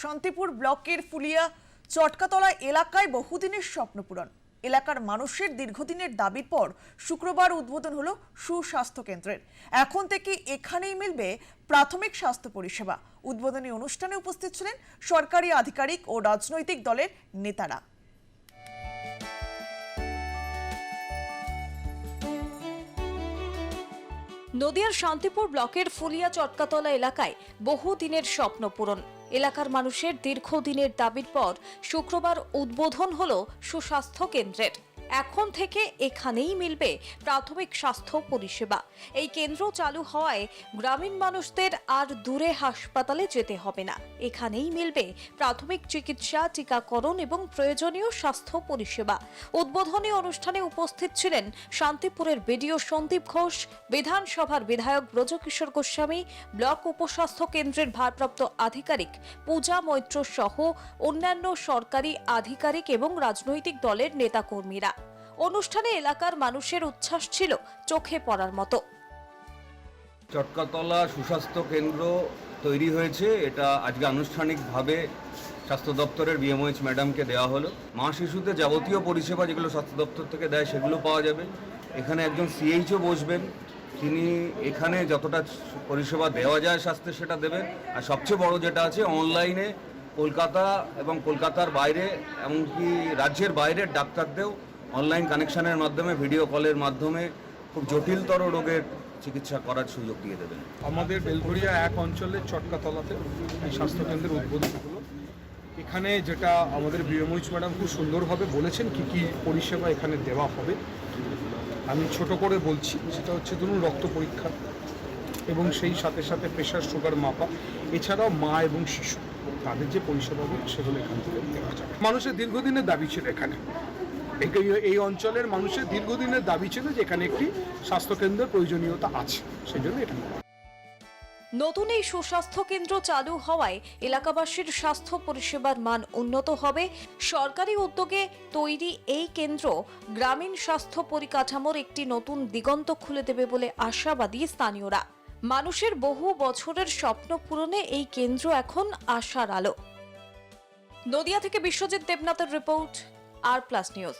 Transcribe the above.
শান্তিপুর ব্লকের ফুলিয়া চটকাতলা এলাকায় বহুদিনের স্বপ্ন পূরণ। এলাকার মানুষের দীর্ঘদিনের দাবির পর শুক্রবার উদ্বোধন হলো সুস্বাস্থ্য কেন্দ্রের। এখন থেকে এখানেই মিলবে প্রাথমিক স্বাস্থ্য পরিষেবা। উদ্বোধনী অনুষ্ঠানে উপস্থিত ছিলেন সরকারি আধিকারিক ও রাজনৈতিক দলের নেতারা। নদিয়ার শান্তিপুর ব্লকের ফুলিয়া চটকাতলা এলাকায় বহু দিনের স্বপ্ন পূরণ। এলাকার মানুষের দীর্ঘদিনের দাবির পর শুক্রবার উদ্বোধন হল সুস্বাস্থ্য কেন্দ্রের। এখন থেকে এখানেই মিলবে প্রাথমিক স্বাস্থ্য পরিষেবা। এই কেন্দ্র চালু হওয়ায় গ্রামীণ মানুষদের আর দূরে হাসপাতালে যেতে হবে না। এখানেই মিলবে প্রাথমিক চিকিৎসা, টিকাকরণ এবং প্রয়োজনীয় স্বাস্থ্য পরিষেবা। উদ্বোধনী অনুষ্ঠানে উপস্থিত ছিলেন শান্তিপুরের বিডিও সন্দীপ ঘোষ, বিধানসভার বিধায়ক ব্রজকিশোর গোস্বামী, ব্লক উপস্বাস্থ্য কেন্দ্রের ভারপ্রাপ্ত আধিকারিক পূজা মৈত্র সহ অন্যান্য সরকারি আধিকারিক এবং রাজনৈতিক দলের নেতাকর্মীরা। অনুষ্ঠানে এলাকার মানুষের উচ্ছ্বাস ছিল, চোখে পড়ার মতো। চটকাতলা সুস্বাস্থ্য কেন্দ্র তৈরি হয়েছে। এটা আজকে আনুষ্ঠানিকভাবে স্বাস্থ্য দপ্তরের বিএমওএইচ ম্যাডামকে দেওয়া হলো। মা শিশুতে যাবতীয় পরিষেবা যেগুলো স্বাস্থ্য দপ্তর থেকে দেয় সেগুলো পাওয়া যাবে। এখানে একজন সিএইচও বসবেন। তিনি এখানে যতটা পরিষেবা দেওয়া যায় স্বাস্থ্যে সেটা দেবেন। আর সবচেয়ে বড় যেটা আছে অনলাইনে কলকাতা এবং কলকাতার বাইরে, এমনকি রাজ্যের বাইরের ডাক্তারদেরও অনলাইন কানেকশনের মাধ্যমে ভিডিও কলের মাধ্যমে খুব জটিলতর রোগের চিকিৎসা করার সুযোগ দিয়ে দেবেন। আমাদের বেলঘরিয়া এক অঞ্চলের চটকাতলাতে এই স্বাস্থ্যকেন্দ্রের উদ্বোধন হলো। এখানে যেটা আমাদের বিএমওইচ ম্যাডাম খুব সুন্দরভাবে বলেছেন, কি কি পরিষেবা এখানে দেওয়া হবে। আমি ছোট করে বলছি, সেটা হচ্ছে ধরুন রক্ত পরীক্ষা এবং সেই সাথে সাথে প্রেশার সুগার মাপা। এছাড়াও মা এবং শিশু, তাদের যে পরিষেবাগুলো, সেগুলো এখান থেকে দেওয়া যাবে। মানুষের দীর্ঘদিনের দাবি ছিল এখানে। এই- অঞ্চলের মানুষের দীর্ঘদিনের দাবি ছিল যে এখানে একটি স্বাস্থ্যকেন্দ্রের প্রয়োজনীয়তা আছে। সেই জন্য এটা নতুন এই সুস্বাস্থ্য কেন্দ্র চালু হওয়ায় এলাকাবাসীর স্বাস্থ্য পরিষেবার মান উন্নত হবে। সরকারি উদ্যোগে তৈরি এই কেন্দ্র গ্রামীণ স্বাস্থ্য পরিকাঠামোর একটি নতুন দিগন্ত খুলে দেবে বলে আশাবাদী স্থানীয়রা। মানুষের বহু বছরের স্বপ্ন পূরণে এই কেন্দ্র এখন আশার আলো। নদিয়া থেকে বিশ্বজিৎ দেবনাথের রিপোর্ট আর প্লাস নিউজ।